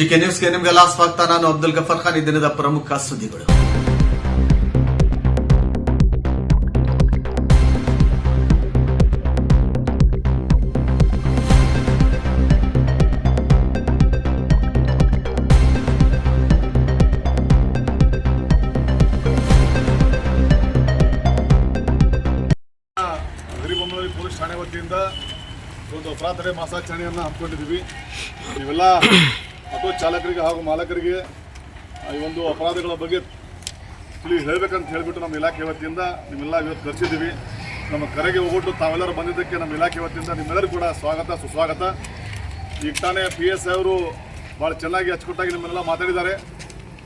GK ನ್ಯೂಸ್ಗೆ ನಿಮಗೆಲ್ಲ ಸ್ವಾಗತ ನಾನು ಅಬ್ದುಲ್ ಗಫರ್ ಖಾನ್. ಈ ದಿನದ ಪ್ರಮುಖ ಸುದ್ದಿಗಳು. ಪೊಲೀಸ್ ಠಾಣೆ ವತಿಯಿಂದ ಒಂದು ಅಪರಾಧ ಮಾಸಾಚರಣೆಯನ್ನು ಹಮ್ಮಿಕೊಂಡಿದ್ದೀವಿ. ಇವೆಲ್ಲ ಆಟೋ ಚಾಲಕರಿಗೆ ಹಾಗೂ ಮಾಲಕರಿಗೆ ಈ ಒಂದು ಅಪರಾಧಗಳ ಬಗ್ಗೆ ತಿಳಿ ಹೇಳಬೇಕಂತ ಹೇಳಿಬಿಟ್ಟು ನಮ್ಮ ಇಲಾಖೆ ವತಿಯಿಂದ ನಿಮ್ಮೆಲ್ಲ ಇವತ್ತು ಕರೆಸಿದ್ದೀವಿ. ನಮ್ಮ ಕರೆಗೆ ಹೋಗ್ಬಿಟ್ಟು ತಾವೆಲ್ಲರೂ ಬಂದಿದ್ದಕ್ಕೆ ನಮ್ಮ ಇಲಾಖೆ ವತಿಯಿಂದ ನಿಮ್ಮೆಲ್ಲರೂ ಕೂಡ ಸ್ವಾಗತ, ಸುಸ್ವಾಗತ. ಈಗ ತಾನೇ ಪಿ ಎಸ್ ಅವರು ಭಾಳ ಚೆನ್ನಾಗಿ ಅಚ್ಚುಕಟ್ಟಾಗಿ ನಿಮ್ಮನ್ನೆಲ್ಲ ಮಾತಾಡಿದ್ದಾರೆ.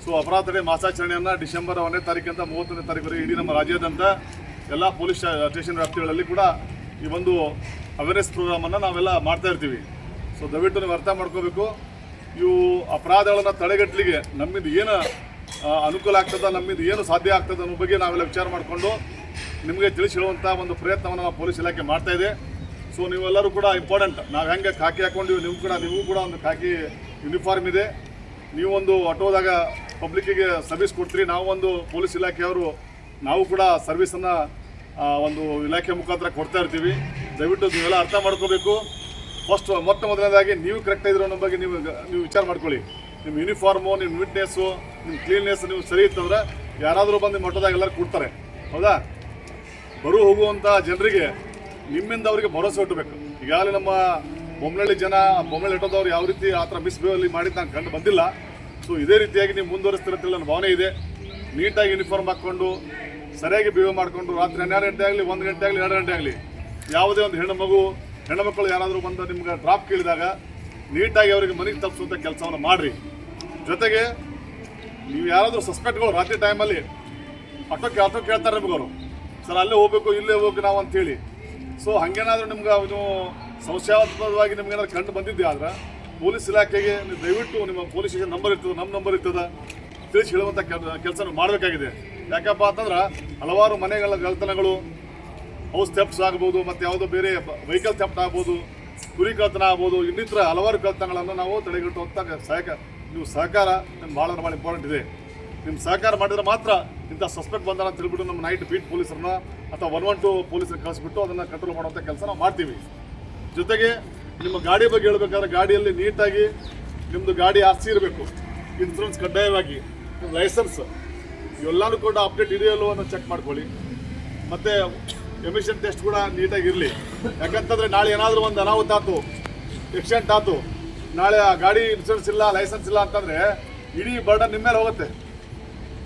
ಸೊ ಅಪರಾಧ ತಡೆ ಮಾಸಾಚರಣೆಯನ್ನು ಡಿಸೆಂಬರ್ ಒಂದನೇ ತಾರೀಕಿಂದ ಮೂವತ್ತನೇ ತಾರೀಕುವರೆಗೆ ಇಡೀ ನಮ್ಮ ರಾಜ್ಯಾದ್ಯಂತ ಎಲ್ಲ ಪೊಲೀಸ್ ಸ್ಟೇಷನ್ ವ್ಯಾಪ್ತಿಗಳಲ್ಲಿ ಕೂಡ ಈ ಒಂದು ಅವೇರ್ನೆಸ್ ಪ್ರೋಗ್ರಾಮನ್ನು ನಾವೆಲ್ಲ ಮಾಡ್ತಾ ಇರ್ತೀವಿ. ಸೊ, ದಯವಿಟ್ಟು ನೀವು ಅರ್ಥ ಮಾಡ್ಕೋಬೇಕು. ಇವು ಅಪರಾಧಗಳನ್ನು ತಡೆಗಟ್ಟಲಿಕ್ಕೆ ನಮ್ಮಿಂದ ಏನು ಅನುಕೂಲ ಆಗ್ತದ, ನಮ್ಮಿಂದ ಏನು ಸಾಧ್ಯ ಆಗ್ತದೆ ಅನ್ನೋ ಬಗ್ಗೆ ನಾವೆಲ್ಲ ವಿಚಾರ ಮಾಡಿಕೊಂಡು ನಿಮಗೆ ತಿಳಿಸಿ ಒಂದು ಪ್ರಯತ್ನವನ್ನು ನಾವು ಪೊಲೀಸ್ ಇಲಾಖೆ ಮಾಡ್ತಾ ಇದೆ. ಸೊ ನೀವೆಲ್ಲರೂ ಕೂಡ ಇಂಪಾರ್ಟೆಂಟ್ ನಾವು ಹೆಂಗೆ ಖಾಕಿ ಹಾಕೊಂಡಿವಿ, ನೀವು ಕೂಡ ನೀವು ಕೂಡ ಒಂದು ಖಾಕಿ ಯೂನಿಫಾರ್ಮ್ ಇದೆ. ನೀವೊಂದು ಆಟೋದಾಗ ಪಬ್ಲಿಕ್ಕಿಗೆ ಸರ್ವಿಸ್ ಕೊಡ್ತೀರಿ. ನಾವು ಒಂದು ಪೊಲೀಸ್ ಇಲಾಖೆಯವರು, ನಾವು ಕೂಡ ಸರ್ವಿಸನ್ನು ಒಂದು ಇಲಾಖೆ ಮುಖಾಂತರ ಕೊಡ್ತಾ ಇರ್ತೀವಿ. ದಯವಿಟ್ಟು ನೀವೆಲ್ಲ ಅರ್ಥ ಮಾಡ್ಕೋಬೇಕು. ಫಸ್ಟ್ ಮೊಟ್ಟ ಮೊದಲನೇದಾಗಿ ನೀವು ಕರೆಕ್ಟ್ ಇದ್ರು ಅನ್ನೋ ಬಗ್ಗೆ ನೀವು ನೀವು ವಿಚಾರ ಮಾಡ್ಕೊಳ್ಳಿ. ನಿಮ್ಮ ಯೂನಿಫಾರ್ಮು ನಿಮ್ಮ ನೀಟ್ನೆಸ್ಸು ನಿಮ್ಮ ಕ್ಲೀನ್ನೆಸ್ ನೀವು ಸರಿ ಇತ್ತಂದ್ರೆ ಯಾರಾದರೂ ಬಂದು ಮೊಟ್ಟದಾಗ ಎಲ್ಲರೂ ಕೊಡ್ತಾರೆ. ಹೌದಾ? ಬರು ಹೋಗುವಂಥ ಜನರಿಗೆ ನಿಮ್ಮಿಂದ ಅವರಿಗೆ ಭರವಸೆ ಹುಟ್ಟಬೇಕು. ಈಗಾಗಲೇ ನಮ್ಮ ಬೊಮ್ಮನಹಳ್ಳಿ ಜನ ಬೊಮ್ಮನಹಳ್ಳಿ ಇಟ್ಟದವ್ರು ಯಾವ ರೀತಿ ಆ ಥರ ಮಿಸ್ಬಿಹೇವಲ್ಲಿ ಮಾಡಿದ್ದು ನಾನು ಕಂಡು ಬಂದಿಲ್ಲ. ಸೊ ಇದೇ ರೀತಿಯಾಗಿ ನೀವು ಮುಂದುವರಿಸ್ತಿರತ್ತಿಲ್ಲ ನನ್ನ ಭಾವನೆ ಇದೆ. ನೀಟಾಗಿ ಯೂನಿಫಾರ್ಮ್ ಹಾಕ್ಕೊಂಡು, ಸರಿಯಾಗಿ ಬಿಹೇವ್ ಮಾಡಿಕೊಂಡು, ರಾತ್ರಿ ಹನ್ನೆರಡು ಗಂಟೆ ಆಗಲಿ, ಒಂದು ಗಂಟೆ ಆಗಲಿ, ಎರಡು ಗಂಟೆ ಆಗಲಿ, ಯಾವುದೇ ಒಂದು ಹೆಣ್ಣು ಮಗು ಹೆಣ್ಣು ಮಕ್ಕಳು ಯಾರಾದರೂ ಬಂದು ನಿಮ್ಗೆ ಡ್ರಾಪ್ ಕೇಳಿದಾಗ ನೀಟಾಗಿ ಅವರಿಗೆ ಮನೆಗೆ ತಲುಪಿಸುವಂಥ ಕೆಲಸವನ್ನು ಮಾಡಿರಿ. ಜೊತೆಗೆ ನೀವು ಯಾರಾದರೂ ಸಸ್ಪೆಕ್ಟ್ಗಳು ರಾತ್ರಿ ಟೈಮಲ್ಲಿ ಆಟೋ ಆಟೋ ಕೇಳ್ತಾರೆ ನಿಮ್ಗೆ ಅವರು. ಸರ್, ಅಲ್ಲೇ ಹೋಗ್ಬೇಕು, ಇಲ್ಲೇ ಹೋಗಿ ನಾವು ಅಂತೇಳಿ. ಸೊ ಹಾಗೇನಾದರೂ ನಿಮ್ಗೆ ಅವನು ಸಂಶಯಾಸ್ಪದವಾಗಿ ನಿಮ್ಗೆ ಏನಾದ್ರು ಕಂಡು ಬಂದಿದ್ದೆ ಆದ್ರೆ? ಪೊಲೀಸ್ ಇಲಾಖೆಗೆ ನೀವು ದಯವಿಟ್ಟು ನಿಮ್ಮ ಪೊಲೀಸ್ ಸ್ಟೇಷನ್ ನಂಬರ್ ಇರ್ತದೆ, ನಮ್ಮ ನಂಬರ್ ಇರ್ತದೆ. ತಿಳಿಸಿ ಹೇಳುವಂಥ ಕೆಲಸ ಮಾಡಬೇಕಾಗಿದೆ. ಯಾಕಪ್ಪ ಅಂತಂದ್ರೆ ಹಲವಾರು ಮನೆಗಳ ಗೆಳತನಗಳು ಹೌಸ್ ಸ್ಟೆಪ್ಸ್ ಆಗ್ಬೋದು, ಮತ್ತು ಯಾವುದೋ ಬೇರೆ ವೆಹಿಕಲ್ ಸ್ಟೆಪ್ ಆಗ್ಬೋದು, ಕುರಿ ಕಳ್ತನ ಆಗ್ಬೋದು, ಇನ್ನಿತರ ಹಲವಾರು ಕಳ್ತನಗಳನ್ನು ನಾವು ತಡೆಗಟ್ಟುವಂಥ ಸಹಕ, ನೀವು ಸಹಕಾರ, ನಿಮ್ಗೆ ಭಾಳ ಭಾಳ ಇಂಪಾರ್ಟೆಂಟ್ ಇದೆ. ನಿಮ್ಮ ಸಹಕಾರ ಮಾಡಿದ್ರೆ ಮಾತ್ರ ಇಂಥ ಸಸ್ಪೆಕ್ಟ್ ಬಂದಾರ ಅಂತ ಹೇಳ್ಬಿಟ್ಟು ನಮ್ಮ ನೈಟ್ ಬೀಟ್ ಪೊಲೀಸರನ್ನ ಅಥವಾ ಒನ್ ಒನ್ ಟು ಪೊಲೀಸರು ಕಳಿಸ್ಬಿಟ್ಟು ಅದನ್ನು ಕಂಟ್ರೋಲ್ ಮಾಡುವಂಥ ಕೆಲಸ ನಾವು ಮಾಡ್ತೀವಿ. ಜೊತೆಗೆ ನಿಮ್ಮ ಗಾಡಿ ಬಗ್ಗೆ ಹೇಳ್ಬೇಕಾದ್ರೆ ಗಾಡಿಯಲ್ಲಿ ನೀಟಾಗಿ ನಿಮ್ಮದು ಗಾಡಿ ಆಸ್ತಿ ಇರಬೇಕು. ಇನ್ಸೂರೆನ್ಸ್ ಕಡ್ಡಾಯವಾಗಿ ಲೈಸೆನ್ಸ್ ಇವೆಲ್ಲನೂ ಕೂಡ ಅಪ್ಡೇಟ್ ಇದೆಯಲ್ಲೋ ಅನ್ನೋ ಚೆಕ್ ಮಾಡ್ಕೊಳ್ಳಿ. ಮತ್ತು ಎಮಿಷನ್ ಟೆಸ್ಟ್ ಕೂಡ ನೀಟಾಗಿ ಇರಲಿ ಯಾಕಂತಂದರೆ ನಾಳೆ ಏನಾದರೂ ಒಂದು ಅನಾಹುತ ಆಯ್ತು ಆಕ್ಸಿಡೆಂಟ್ ಆಯ್ತು ನಾಳೆ ಆ ಗಾಡಿ ಇನ್ಶೂರೆನ್ಸ್ ಇಲ್ಲ ಲೈಸೆನ್ಸ್ ಇಲ್ಲ ಅಂತಂದರೆ ಇಡೀ ಬರ್ಡನ್ ನಿಮ್ಮ ಮೇಲೆ ಹೋಗುತ್ತೆ.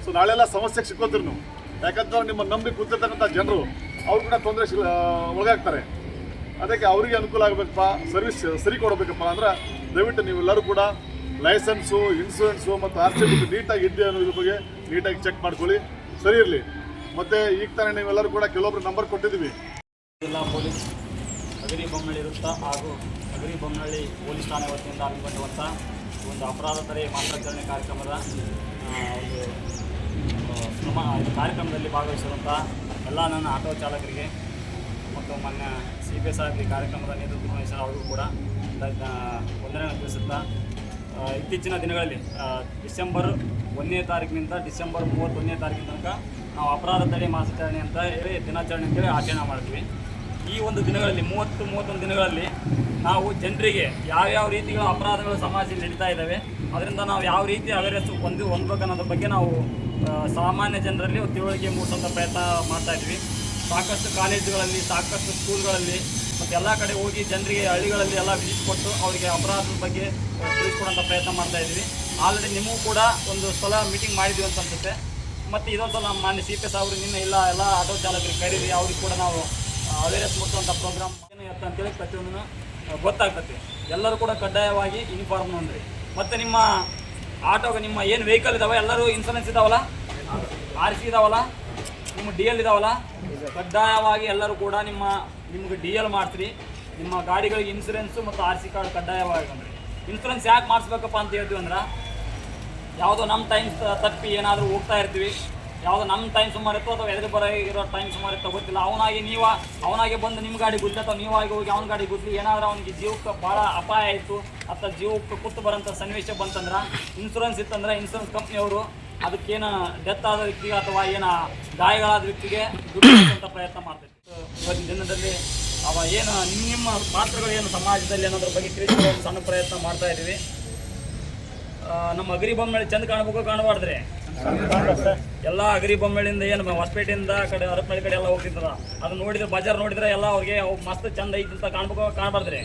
ಸೊ ನಾಳೆಲ್ಲ ಸಮಸ್ಯೆಗೆ ಸಿಕ್ಕೋತೀರಿ ನೀವು. ಯಾಕಂತಂದ್ರೆ ನಿಮ್ಮ ನಂಬಿ ಕೂತಿರ್ತಕ್ಕಂಥ ಜನರು, ಅವ್ರು ಕೂಡ ತೊಂದರೆ ಒಳಗಾಗ್ತಾರೆ. ಅದಕ್ಕೆ ಅವರಿಗೆ ಅನುಕೂಲ ಆಗಬೇಕಪ್ಪ ಸರ್ವಿಸ್ ಸರಿ ಕೊಡಬೇಕಪ್ಪ ಅಂದ್ರೆ ದಯವಿಟ್ಟು ನೀವೆಲ್ಲರೂ ಕೂಡ ಲೈಸೆನ್ಸು ಇನ್ಸೂರೆನ್ಸು ಮತ್ತು ಆರ್ ಸಿ ಬುಕ್ ನೀಟಾಗಿ ಇದೆಯೋ ಅನ್ನೋದ್ರ ಬಗ್ಗೆ ನೀಟಾಗಿ ಚೆಕ್ ಮಾಡ್ಕೊಳ್ಳಿ. ಸರಿ ಇರಲಿ. ಮತ್ತು ಈಗ ತಾನೇ ನೀವೆಲ್ಲರೂ ಕೂಡ ಕೆಲವೊಬ್ರು ನಂಬರ್ ಕೊಟ್ಟಿದ್ದೀವಿ. ಜಿಲ್ಲಾ ಪೊಲೀಸ್, ಅಗರಿ ಬೊಮ್ಮಳ್ಳಿ ವೃತ್ತ ಹಾಗೂ ಅಗರಿ ಬೊಮ್ಮಳ್ಳಿ ಪೊಲೀಸ್ ಠಾಣೆ ವತಿಯಿಂದ ಹಮ್ಮಿಕೊಂಡಿರುವಂಥ ಒಂದು ಅಪರಾಧ ತಡೆ ಮಾಸಾಚರಣೆ ಕಾರ್ಯಕ್ರಮದ ಒಂದು ಕಾರ್ಯಕ್ರಮದಲ್ಲಿ ಭಾಗವಹಿಸಿರುವಂಥ ಎಲ್ಲ ನನ್ನ ಆಟೋ ಚಾಲಕರಿಗೆ ಮತ್ತು ಮೊನ್ನೆ ಸಿ ಬಿ ಎಸ್ ಆರ್ ಕಾರ್ಯಕ್ರಮದ ನೇತೃತ್ವ ವಹಿಸಿದ ಅವರಿಗೂ ಕೂಡ ವಂದನೆಯನ್ನು ವಂದನೆ ತಿಳಿಸುತ್ತಾ ಇತ್ತೀಚಿನ ದಿನಗಳಲ್ಲಿ ಡಿಸೆಂಬರ್ ಒಂದನೇ ತಾರೀಕಿನಿಂದ ಡಿಸೆಂಬರ್ ಮೂವತ್ತೊಂದನೇ ತಾರೀಕಿನ ತನಕ ನಾವು ಅಪರಾಧ ತಡೆ ಮಾಸಾಚರಣೆ ಅಂತ ಹೇಳಿ ದಿನಾಚರಣೆ ಅಂತೇಳಿ ಆಚರಣೆ ಮಾಡ್ತೀವಿ. ಈ ಒಂದು ದಿನಗಳಲ್ಲಿ, ಮೂವತ್ತು, ಮೂವತ್ತೊಂದು ದಿನಗಳಲ್ಲಿ ನಾವು ಜನರಿಗೆ ಯಾವ್ಯಾವ ರೀತಿಗಳ ಅಪರಾಧಗಳು ಸಮಾಜದಲ್ಲಿ ನಡೀತಾ ಇದ್ದಾವೆ, ಅದರಿಂದ ನಾವು ಯಾವ ರೀತಿ ಅವೇರ್ನೆಸ್ ಹೊಂದಿ ಹೊಂದಬೇಕನ್ನೋದ್ರ ಬಗ್ಗೆ ನಾವು ಸಾಮಾನ್ಯ ಜನರಲ್ಲಿ ತಿಳುವಳಿಕೆ ಮೂಡಿಸುವಂಥ ಪ್ರಯತ್ನ ಮಾಡ್ತಾ ಇದ್ವಿ ಸಾಕಷ್ಟು ಕಾಲೇಜುಗಳಲ್ಲಿ, ಸಾಕಷ್ಟು ಸ್ಕೂಲ್ಗಳಲ್ಲಿ ಮತ್ತು ಎಲ್ಲ ಕಡೆ ಹೋಗಿ ಜನರಿಗೆ ಹಳ್ಳಿಗಳಲ್ಲಿ ಎಲ್ಲ ವಿಸಿಟ್ ಕೊಟ್ಟು ಅವರಿಗೆ ಅಪರಾಧದ ಬಗ್ಗೆ ತಿಳಿಸ್ಕೊಡೋಂಥ ಪ್ರಯತ್ನ ಮಾಡ್ತಾ ಇದ್ವಿ ಆಲ್ರೆಡಿ ನಿಮಗೂ ಕೂಡ ಒಂದು ಸಲ ಮೀಟಿಂಗ್ ಮಾಡಿದ್ವಿ ಅಂತ ಅನ್ಸುತ್ತೆ. ಮತ್ತು ಇದೊಂದು ನಮ್ಮ ಮಾನ್ಯ ಸಿ ಪಿ ಎಸ್ ಅವರು ನಿನ್ನೆ ಇಲ್ಲ, ಎಲ್ಲ ಆಟೋ ಚಾಲಕರಿಗೆ ಕರೀರಿ, ಅವ್ರಿಗೆ ಕೂಡ ನಾವು ಅವೇರ್ನೆಸ್ ಮುಟ್ಟುವಂಥ ಪ್ರೋಗ್ರಾಮ್ ಏನು ಅಂತ ಅಂತೇಳಿ ಪ್ರತಿಯೊಂದನ್ನು ಗೊತ್ತಾಗ್ತದೆ. ಎಲ್ಲರೂ ಕೂಡ ಕಡ್ಡಾಯವಾಗಿ ಯೂನಿಫಾರ್ಮ್ ಹೊಂದ್ರಿ ಮತ್ತು ನಿಮ್ಮ ಆಟೋಗೆ ನಿಮ್ಮ ಏನು ವೆಹಿಕಲ್ ಇದಾವೆ, ಎಲ್ಲರೂ ಇನ್ಸೂರೆನ್ಸ್ ಇದಾವಲ್ಲ? ಆರ್ ಸಿ ಇದಾವಲ್ಲ? ನಿಮ್ಮ ಡಿ ಎಲ್ ಇದಾವಲ್ಲ? ಕಡ್ಡಾಯವಾಗಿ ಎಲ್ಲರೂ ಕೂಡ ನಿಮ್ಮ, ನಿಮ್ಗೆ ಡಿ ಎಲ್ ಮಾಡ್ತೀರಿ. ನಿಮ್ಮ ಗಾಡಿಗಳಿಗೆ ಇನ್ಸೂರೆನ್ಸು ಮತ್ತು ಆರ್ ಸಿ ಕಾರ್ಡ್ ಕಡ್ಡಾಯವಾಗಿ ಅಂದ್ರೆ ಇನ್ಸೂರೆನ್ಸ್ ಯಾಕೆ ಮಾಡಿಸ್ಬೇಕಪ್ಪ ಅಂತ ಹೇಳ್ತೀವಿ ಅಂದ್ರೆ ಯಾವುದೋ ನಮ್ಮ ಟೈಮ್ ತಪ್ಪಿ ಏನಾದರೂ ಹೋಗ್ತಾ ಇರ್ತೀವಿ. ಯಾವುದೋ ನಮ್ಮ ಟೈಮ್ ಸುಮಾರು ಇತ್ತು ಅಥವಾ ಎದುರು ಬರೋ ಇರೋ ಟೈಮ್ ಸುಮಾರು ಇತ್ತು ಗೊತ್ತಿಲ್ಲ. ಅವನಾಗಿ ನೀವು, ಅವನಾಗೆ ಬಂದು ನಿಮ್ಮ ಗಾಡಿ ಗುದ್ಲಿ ಅಥವಾ ನೀವಾಗಿ ಹೋಗಿ ಅವನ ಗಾಡಿ ಗುದ್ಲಿ ಏನಾದರೂ ಅವನಿಗೆ ಜೀವಕ್ಕೆ ಭಾಳ ಅಪಾಯ ಆಯಿತು. ಅಥವಾ ಜೀವಕ್ಕೆ ಕುತ್ತು ಬರೋಂಥ ಸನ್ನಿವೇಶ ಬಂತಂದ್ರೆ ಇನ್ಸೂರೆನ್ಸ್ ಇತ್ತಂದ್ರೆ ಇನ್ಸೂರೆನ್ಸ್ ಕಂಪ್ನಿಯವರು ಅದಕ್ಕೇನು ಡೆತ್ ಆದ ವ್ಯಕ್ತಿಗೆ ಅಥವಾ ಏನು ಗಾಯಗಳಾದ ವ್ಯಕ್ತಿಗೆ ದುಡ್ಡು ಪ್ರಯತ್ನ ಮಾಡ್ತೀವಿ ಇವತ್ತಿನ ದಿನದಲ್ಲಿ ಅವ ಏನು, ನಿಮ್ಮ ಪಾತ್ರಗಳು ಏನು ಸಮಾಜದಲ್ಲಿ ಅನ್ನೋದ್ರ ಬಗ್ಗೆ ತಿಳಿಸುವ ಸಣ್ಣ ಪ್ರಯತ್ನ ಮಾಡ್ತಾ ಇದ್ದೀವಿ. ನಮ್ಮ ಅಗರಿ ಬೊಮ್ಮೆಳಿ ಚಂದ ಕಾಣಬೇಕು ಕಾಣಬಾರ್ದ್ರಿ. ಎಲ್ಲ ಅಗರಿ ಬೊಮ್ಮೆಳಿಂದ ಏನು ಹೊಸಪೇಟೆಯಿಂದ ಕಡೆ ಅರಪನಹಳ್ಳಿ ಕಡೆ ಎಲ್ಲ ಹೋಗ್ತಿದ್ರ ಅದು ನೋಡಿದ್ರೆ ಬಜಾರ್ ನೋಡಿದ್ರೆ ಎಲ್ಲ ಅವ್ರಿಗೆ ಅವು ಮಸ್ತ್ ಚಂದ ಐತಿ ಅಂತ ಕಾಣ್ಬೇಕು ಕಾಣಬಾರ್ದ್ರಿ.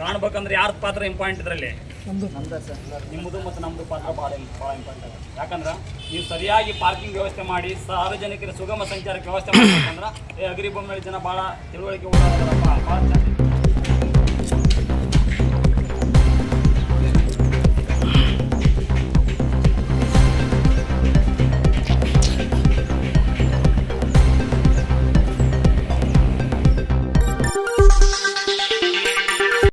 ಕಾಣ್ಬೇಕಂದ್ರೆ ಯಾರ ಪಾತ್ರ ಇಂಪಾರ್ಟೆಂಟ್ ಇದರಲ್ಲಿ? ನಿಮ್ಮದು ಮತ್ತು ನಮ್ಮದು ಪಾತ್ರ ಭಾಳ ಭಾಳ ಇಂಪಾರ್ಟೆಂಟ್ ಯಾಕಂದ್ರೆ ನೀವು ಸರಿಯಾಗಿ ಪಾರ್ಕಿಂಗ್ ವ್ಯವಸ್ಥೆ ಮಾಡಿ, ಸಾರ್ವಜನಿಕರ ಸುಗಮ ಸಂಚಾರಕ್ಕೆ ವ್ಯವಸ್ಥೆ ಮಾಡ್ಬೇಕಂದ್ರ ಈ ಅಗರಿ ಬೊಮ್ಮಳಿ ಜನ ಭಾಳ ತಿಳುವಳಿಕೆ ಭಾಳ ಚಂದ